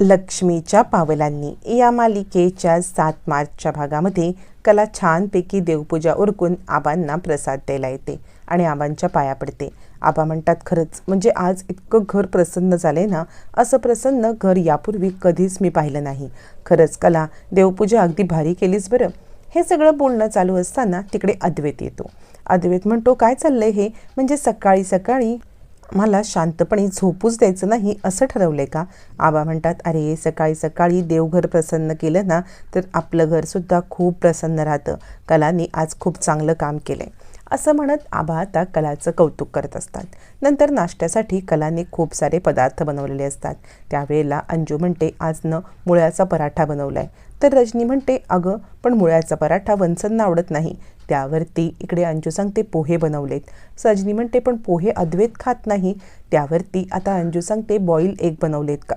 लक्ष्मीच्या पावलांनी. या मालिकेच्या सात मार्चच्या भागामध्ये कला छानपैकी देवपूजा उरकून आबांना प्रसाद द्यायला येते आणि आबांच्या पाया पडते. आबा म्हणतात खरंच म्हणजे आज इतकं घर प्रसन्न झालंय ना असं प्रसन्न घर यापूर्वी कधीच मी पाहिलं नाही. खरंच कला देवपूजा अगदी भारी केलीच बरं. हे सगळं बोलणं चालू असताना तिकडे अद्वैत येतो. अद्वैत म्हणतो काय चाललंय हे? म्हणजे सकाळी सकाळी मला शांतपणे झोपूच द्यायचं नाही असं ठरवलंय का? आबा म्हणतात अरे सकाळी सकाळी देवघर प्रसन्न केलं ना तर आपलं घरसुद्धा खूप प्रसन्न राहतं. कलानी आज खूप चांगलं काम केलं आहे असं म्हणत आबा आता कलाचं कौतुक करत असतात. नंतर नाश्त्यासाठी कलाने खूप सारे पदार्थ बनवलेले असतात. त्यावेळेला अंजू म्हणते आज न मुळ्याचा पराठा बनवला आहे तर रजनी म्हणते अगं पण मुळ्याचा पराठा वंसनना आवडत नाही. त्यावरती इकडे अंजू सांगते पोहे बनवलेत. सजनी म्हणते पण पोहे अद्वैत खात नाही. त्यावरती आता अंजू सांगते बॉईल एग बनवलेत का?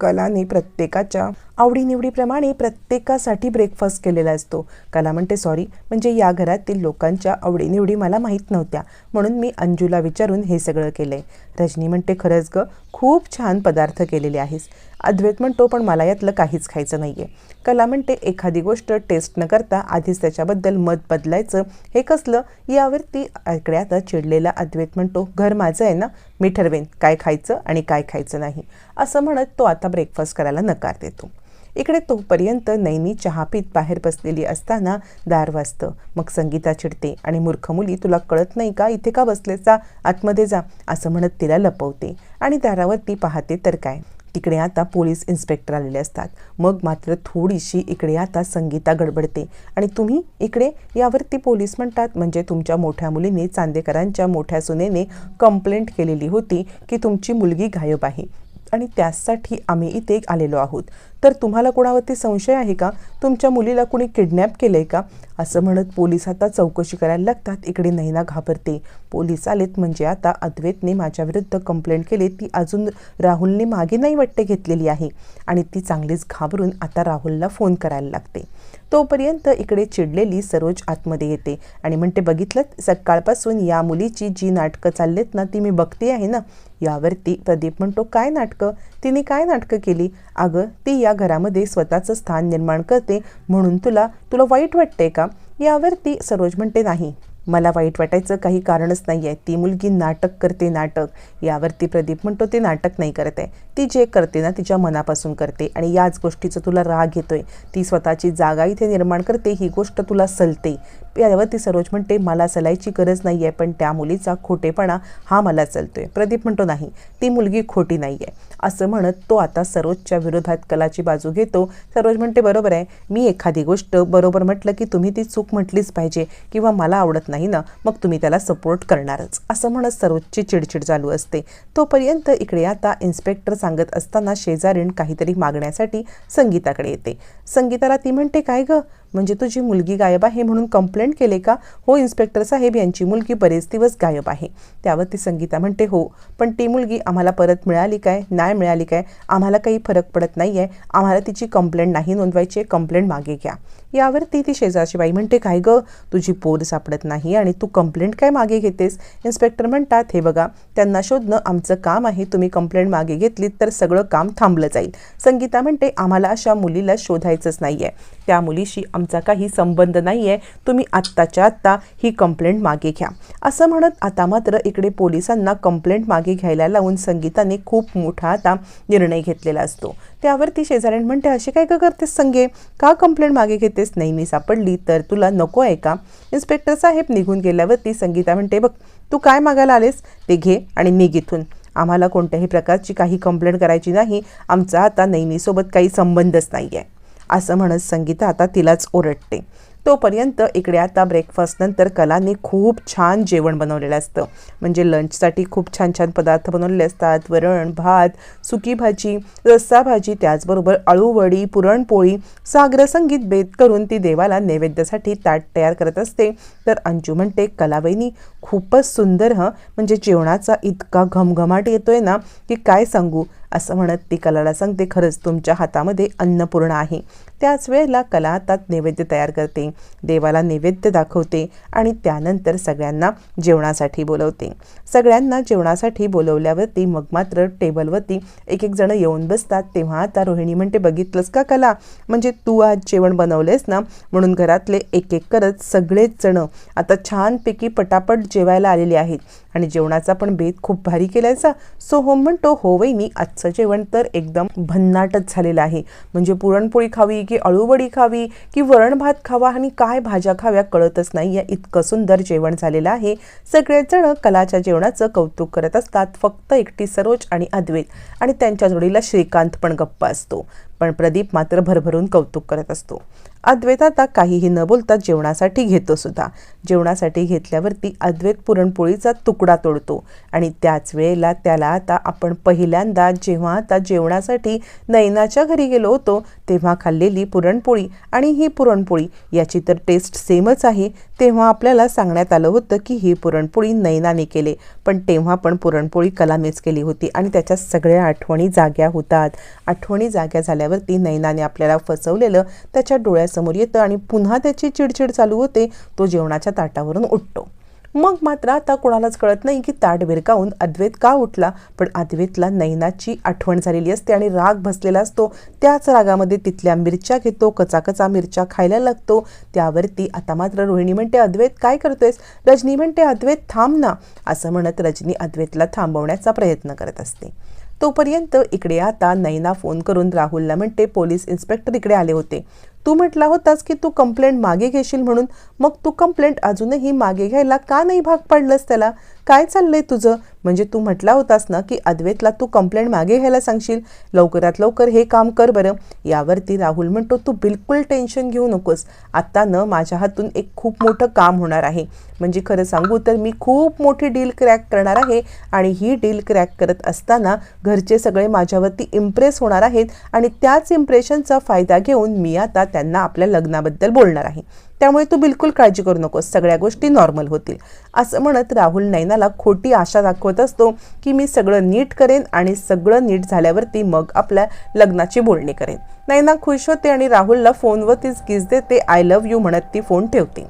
कलाने प्रत्येकाच्या आवडीनिवडीप्रमाणे प्रत्येकासाठी ब्रेकफास्ट केलेला असतो. कला म्हणते सॉरी म्हणजे या घरातील लोकांच्या आवडीनिवडी मला माहीत नव्हत्या म्हणून मी अंजूला विचारून हे सगळं केलंय. रजनी म्हणते खरंच ग खूप छान पदार्थ केलेले आहेस. अद्वैत म्हणतो पण मला यातलं काहीच खायचं नाही आहे कला म्हणते एखादी गोष्ट टेस्ट न करता आधीच त्याच्याबद्दल मत बदलायचं. हे कसलं? यावरती इकडे आता चिडलेला अद्वैत म्हणतो घर माझं आहे ना मी ठरवेन काय खायचं आणि काय खायचं नाही. असं म्हणत तो आता ब्रेकफास्ट करायला नकार देतो. इकडे तोपर्यंत नैनी चहा पीत बाहेर बसलेली असताना दार वाजतं. मग संगीता चिडते आणि मूर्ख मुली तुला कळत नाही का? इथे का बसले जा आतमध्ये जा. असं म्हणत तिला लपवते आणि दारावरती पाहते तर काय? तिकडे आता पोलीस इन्स्पेक्टर आलेले असतात. मग मात्र थोडीशी इकडे आता संगीता गडबडते. आणि तुम्ही इकडे यावरती पोलीस म्हणतात म्हणजे तुमच्या मोठ्या मुलीने चांदेकरांच्या मोठ्या सुनेने कंप्लेंट केलेली होती की तुमची मुलगी गायब आहे. आणि त्यासाठी आम्ही इथे आलेलो आहोत. तर तुम्हाला कोणावरती संशय आहे का? तुमच्या मुलीला कुणी किडनॅप केलं आहे का? असं म्हणत पोलीस आता चौकशी करायला लागतात. इकडे नैना घाबरते. पोलीस आलेत म्हणजे आता अद्वैतने माझ्याविरुद्ध कंप्लेंट केली. ती अजून राहुलने मागे नाही वाटते घेतलेली आहे. आणि ती चांगलीच घाबरून आता राहुलला फोन करायला लागते. तोपर्यंत इकडे चिडलेली सरोज आतमध्ये येते. आणि म्हणते बघितलं सकाळपासून या मुलीची जी नाटकं चाललेत ना ती मी बघते आहे ना. यावरती प्रदीप म्हणतो काय नाटकं? तिने काय नाटकं केली? अगं ती या घरामध्ये स्वतःचं स्थान निर्माण करते म्हणून तुला तुला वाईट वाटते का? यावरती सरोज म्हणते नाही मला वाईट वाटायचं काही कारणच नाही आहे ती मुलगी नाटक करते नाटक. यावरती प्रदीप म्हणतो ते नाटक नाही करत आहे. ती जे करते ना तिच्या मनापासून करते आणि याच गोष्टीचा तुला राग येतोय. ती स्वतःची जागा इथे निर्माण करते ही गोष्ट तुला सलते. यावरती सरोज म्हणते मला सलायची गरज नाही आहे पण त्या मुलीचा खोटेपणा हा मला चलतोय प्रदीप म्हणतो नाही ती मुलगी खोटी नाही आहे असं म्हणत तो आता सरोजच्या विरोधात कलाची बाजू घेतो. सरोज म्हणते बरोबर आहे. मी एखादी गोष्ट बरोबर म्हटलं की तुम्ही ती चूक म्हटलीच पाहिजे किंवा मला आवडत नाही. नाही ना मग तुम्ही त्याला सपोर्ट करणारच. असं म्हणत सरोजची चिडचिड चालू असते. तोपर्यंत इकडे आता इन्स्पेक्टर सांगत असताना शेजारीण काहीतरी मागण्यासाठी संगीताकडे येते. संगीताला ती म्हणते काय गं? म्हणजे तुझी मुलगी गायब आहे म्हणून कंप्लेंट केले का? हो इन्स्पेक्टर साहेब यांची मुलगी बरेच दिवस गायब आहे. त्यावर ती संगीता म्हणते हो पण ती मुलगी आम्हाला परत मिळाली काय? नाही मिळाली काय? आम्हाला काही फरक पडत नाही आहे आम्हाला तिची कंप्लेंट नाही नोंदवायची कंप्लेंट मागे घ्या. यावरती ती शेजारची बाई म्हणते काय गं तुझी पोर सापडत नाही आणि तू कंप्लेंट काय मागे घेतेस? इन्स्पेक्टर म्हणतात हे बघा त्यांना शोधणं आमचं काम आहे तुम्ही कंप्लेंट मागे घेतलीत तर सगळं काम थांबलं जाईल. संगीता म्हणते आम्हाला अशा मुलीला शोधायचंच नाही आहे त्या मुलीशी आमचा काही संबंध नाही आहे तुम्ही आत्ताच्या आत्ता ही कंप्लेंट मागे घ्या. असं म्हणत आता मात्र इकडे पोलिसांना कंप्लेंट मागे घ्यायला लावून संगीताने खूप मोठा आता निर्णय घेतलेला असतो. त्यावरती शेजाऱ्यान म्हणते असे काय का करतेस संगे? का कंप्लेंट मागे घेतेस? नाही मी सापडली तर तुला नको आहे का? इन्स्पेक्टर साहेब निघून गेल्यावरती संगीता म्हणते बघ तू काय मागायला आलेस? ते घे आणि निघ इथून. आम्हाला कोणत्याही प्रकारची काही कंप्लेंट करायची नाही. आमचा आता नैनीसोबत काही संबंधच नाही आहे असं म्हणत संगीता आता तिलाच ओरडते. तोपर्यंत इकडे आता ब्रेकफास्ट नंतर कलाने खूप छान जेवण बनवलेलं असतं. म्हणजे लंचसाठी खूप छान छान पदार्थ बनवलेले असतात. वरण भात सुकी भाजी रस्सा भाजी त्याचबरोबर अळूवडी पुरणपोळी सागरसंगीत बेत करून ती देवाला नैवेद्यासाठी ताट तयार करत असते. तर अंजू म्हणते कलाबाईनी खूपच सुंदर ह. म्हणजे जेवणाचा इतका घमघमाट येतोय ना की काय सांगू? असं म्हणत ती कलाला सांगते खरंच तुमच्या हातामध्ये अन्नपूर्ण आहे. त्याच वेळेला कला हातात नैवेद्य तयार करते देवाला नैवेद्य दाखवते आणि त्यानंतर सगळ्यांना जेवणासाठी बोलवते. सगळ्यांना जेवणासाठी बोलवल्यावरती मग मात्र टेबलवरती एक एक जण येऊन बसतात. तेव्हा आता रोहिणी म्हणते बघितलंस का कला? म्हणजे तू आज जेवण बनवलेस ना? म्हणून घरातले एक एक करत सगळेच जण आता छानपैकी पटापट जेवायला आलेले आहेत. आणि जेवणाचा पण बेत खूप भारी केल्याचा सो हो म्हणतो हो वहिनी आजचं जेवण तर एकदम भन्नाटच झालेलं आहे. म्हणजे पुरणपोळी खावी की अळूवडी खावी की वरण भात खावा आणि काय भाज्या खाव्या कळतच नाही. या इतकं सुंदर जेवण झालेलं आहे. सगळेच जण कलाच्या जेवणाचं कौतुक करत असतात. फक्त एकटी सरोज आणि अद्वैत आणि त्यांच्या जोडीला श्रीकांत पण गप्पा असतो. पण प्रदीप मात्र भरभरून कौतुक करत असतो. अद्वैत आता काहीही न बोलता जेवणासाठी घेतो सुद्धा. जेवणासाठी घेतल्यावरती अद्वैत पुरणपोळीचा तुकडा तोडतो आणि त्याच वेळेला त्याला आता आपण पहिल्यांदा जेव्हा आता जेवणासाठी नैनाच्या घरी गेलो होतो तेव्हा खाल्लेली पुरणपोळी आणि ही पुरणपोळी याची तर टेस्ट सेमच आहे. तेव्हा आपल्याला सांगण्यात आलं होतं की ही पुरणपोळी नैनाने केले पण तेव्हा पण पुरणपोळी कलामेच केली होती आणि त्याच्या सगळ्या आठवणी जाग्या होतात. आठवणी जाग्या झाल्या झाल्यावरती नैनाने आपल्याला फसवलेलं त्याच्या डोळ्यासमोर येतं आणि पुन्हा त्याची चिडचिड चालू होते तो जेवणाच्या ताटावरून उठतो. मग मात्र आता कोणालाच कळत नाही की ताट विरकावून अद्वैत का उठला पण अद्वैतला नैनाची आठवण झालेली असते आणि राग बसलेला असतो. त्याच रागामध्ये तिथल्या मिरच्या घेतो कचाकचा मिरच्या खायला लागतो. त्यावरती आता मात्र रोहिणी म्हणते अद्वैत काय करतोयस? रजनी म्हणते अद्वैत थांब ना असं म्हणत रजनी अद्वैतला थांबवण्याचा प्रयत्न करत असते. तोपर्यंत इकडे आता नैना फोन करून राहुलला म्हणते पोलीस इन्स्पेक्टर इकडे आले होते. तू म्हटला होतास की तू कंप्लेंट मागे घेशील म्हणून. मग तू कंप्लेंट अजूनही मागे घ्यायला का नाही भाग पाडलंस त्याला? काय चाललंय तुझं? म्हणजे तू म्हटला होतास ना की अद्वैतला तू कंप्लेंट मागे घ्यायला सांगशील. लवकरात लवकर हे काम कर बरं. यावरती राहुल म्हणतो तू बिलकुल टेन्शन घेऊ नकोस. आत्ता न माझ्या हातून एक खूप मोठं काम होणार आहे. म्हणजे खरं सांगू तर मी खूप मोठी डील क्रॅक करणार आहे आणि ही डील क्रॅक करत असताना घरचे सगळे माझ्यावरती इम्प्रेस होणार आहेत आणि त्याच इम्प्रेशनचा फायदा घेऊन मी आता त्यांना आपल्या लग्नाबद्दल बोलणार आहे. त्यामुळे तू बिलकुल काळजी करू नकोस. सगळ्या गोष्टी नॉर्मल होतील. असं म्हणत राहुल नैनाला खोटी आशा दाखवत असतो की मी सगळं नीट करेन आणि सगळं नीट झाल्यावरती मग आपल्या लग्नाची बोलणी करेन. नैना खुश होते आणि राहुलला फोनवरतीच किस देते आय लव्ह यू म्हणत ती फोन ठेवते.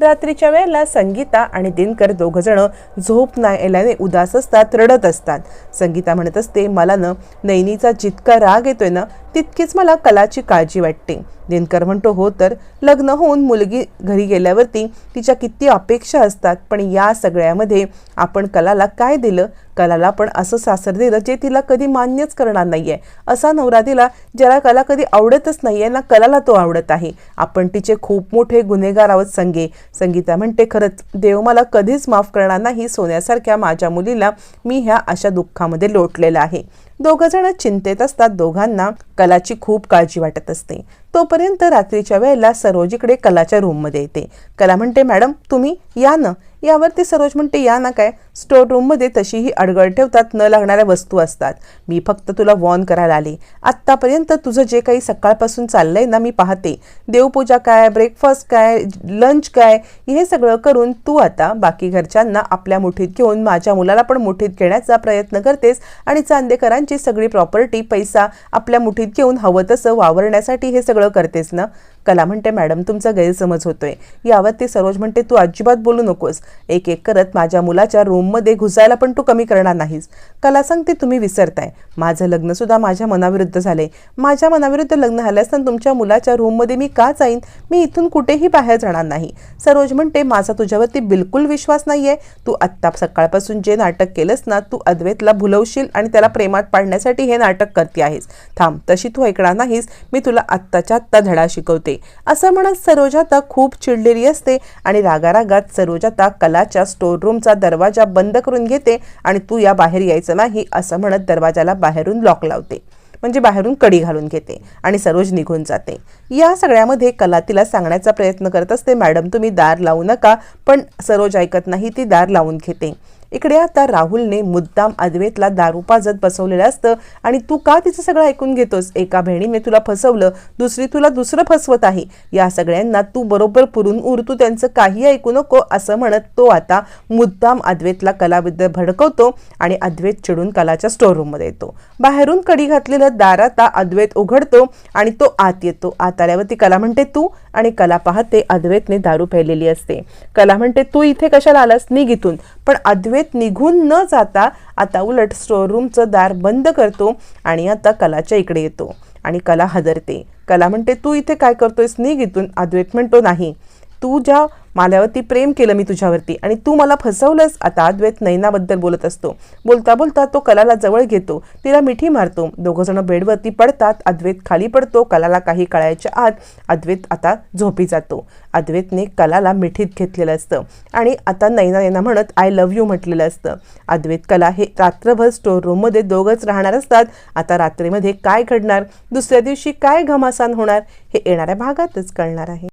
रात्रीच्या वेळेला संगीता आणि दिनकर दोघंजणं झोप नाही आल्याने उदास असतात रडत असतात. संगीता म्हणत असते मला न नैनीचा जितका राग येतोय ना तितकीच मला कलाची काळजी वाटते. दिनकर म्हणतो हो तर लग्न होऊन मुलगी घरी गेल्यावरती तिच्या किती अपेक्षा असतात पण या सगळ्यामध्ये आपण कलाला काय दिलं? कलाला पण असं सासर दिलं जे तिला कधी मान्यच करणार नाही आहे असा नवरा दिला ज्याला कला कधी आवडतच नाही आहे ना कलाला तो आवडत आहे. आपण तिचे खूप मोठे गुन्हेगार आहोत संगे. संगीता म्हणते खरंच देव मला कधीच माफ करणार नाही. सोन्यासारख्या माझ्या मुलीला मी ह्या अशा दुःखामध्ये लोटलेला आहे. दोघं जण चिंतेत असतात. दोघांना कलाची खूप काळजी वाटत असते. तोपर्यंत रात्रीच्या वेळेला सरोजीकडे कलाच्या रूममध्ये येते. कला म्हणते मॅडम तुम्ही या ना. यावरती सरोज म्हणते या ना काय. स्टोर रूममध्ये तशीही अडगळ ठेवतात न लागणाऱ्या वस्तू असतात. मी फक्त तुला वॉर्न करायला आले. आत्तापर्यंत तुझं जे काही सकाळपासून चाललंय ना मी पाहते. देवपूजा काय ब्रेकफास्ट काय लंच काय हे सगळं करून तू आता बाकी घरच्यांना आपल्या मुठीत घेऊन माझ्या मुलाला पण मुठीत घेण्याचा प्रयत्न करतेस आणि चांदेकरांची सगळी प्रॉपर्टी पैसा आपल्या मुठीत घेऊन हवं तसं वावरण्यासाठी हे सगळं करतेस ना? कला म्हणते मॅडम तुमचा गैरसमज होतोय. यावरती सरोज म्हणते तू अजिबात बोलू नकोस. एक एक करत माझ्या मुलाच्या रूममध्ये घुसायला पण तू कमी करणार नाहीस. कला सांगते तुम्ही विसरताय. माझं लग्नसुद्धा माझ्या मनाविरुद्ध झाले माझ्या मनाविरुद्ध लग्न झालं असताना तुमच्या मुलाच्या रूममध्ये मी का जाईन? मी इथून कुठेही बाहेर जाणार नाही. सरोज म्हणते माझा तुझ्यावरती बिलकुल विश्वास नाहीये. तू आत्ता सकाळपासून जे नाटक केलंस ना तू अद्वैतला भुलवशील आणि त्याला प्रेमात पाडण्यासाठी हे नाटक करते आहेस. थांब तशी तू ऐकणार नाहीस. मी तुला आत्ताच्या आत्ता धडा शिकवते. असं म्हणत सरोजाता खूप चिडलेली असते आणि रागारागात सरोजाता कलाच्या स्टोर रूमचा दरवाजा बंद करून घेते आणि तू या बाहेर यायचं नाही असं म्हणत दरवाजाला बाहेरून लॉक लावते. म्हणजे बाहेरून कडी घालून घेते आणि सरोज निघून जाते. या सगळ्यामध्ये कला तिला सांगण्याचा प्रयत्न करत असते मॅडम तुम्ही दार लावू नका. पण सरोज ऐकत नाही ती दार लावून घेते. इकडे आता राहुलने मुद्दाम अद्वेतला दारू पाजत बसवलेलं असतं आणि तू का तिचं सगळं ऐकून घेतोस? एका बहिणीने तुला फसवलं दुसरी तुला दुसरं फसवत आहे. या सगळ्यांना तू बरोबर पुरून उर तू त्यांचं काही ऐकू नको असं म्हणत तो आता मुद्दाम अद्वेतला कलाबद्दल भडकवतो आणि अद्वैत चिडून कलाच्या स्टोररूममध्ये येतो. बाहेरून कडी घातलेलं दार आता अद्वैत उघडतो आणि तो आत येतो. आत आल्यावरती कला म्हणते तू? आणि कला पाहते अद्वैतने दारू प्यायलेली असते. कला म्हणते तू इथे कशाला आलास? निघ इथून. पण अद्वैत निघून न जाता आता उलट स्टोर रूमचं दार बंद करतो आणि आता कलाच्या इकडे येतो. आणि कला हजरते कला म्हणते तू इथे काय करतोयस? निघ इथून. अद्वैत म्हणतो नाही. तू ज्या माल्यावरती प्रेम केलं मी तुझ्यावरती आणि तू मला फसवलंस आता अद्वैत नैनाबद्दल बोलत असतो. बोलता बोलता तो कलाला जवळ घेतो. तिला मिठी मारतो. दोघंजणं बेडवरती पडतात. अद्वैत खाली पडतो. कलाला काही कळायच्या आत अद्वैत आता झोपी जातो. अद्वैतने कलाला मिठीत घेतलेलं असतं आणि आता नैना नैना म्हणत आय लव्ह यू म्हटलेलं असतं. अद्वैत कला हे रात्रभर स्टोर रूममध्ये दोघंच राहणार असतात. आता रात्रीमध्ये काय घडणार? दुसऱ्या दिवशी काय घमासान होणार? हे येणाऱ्या भागातच कळणार आहे.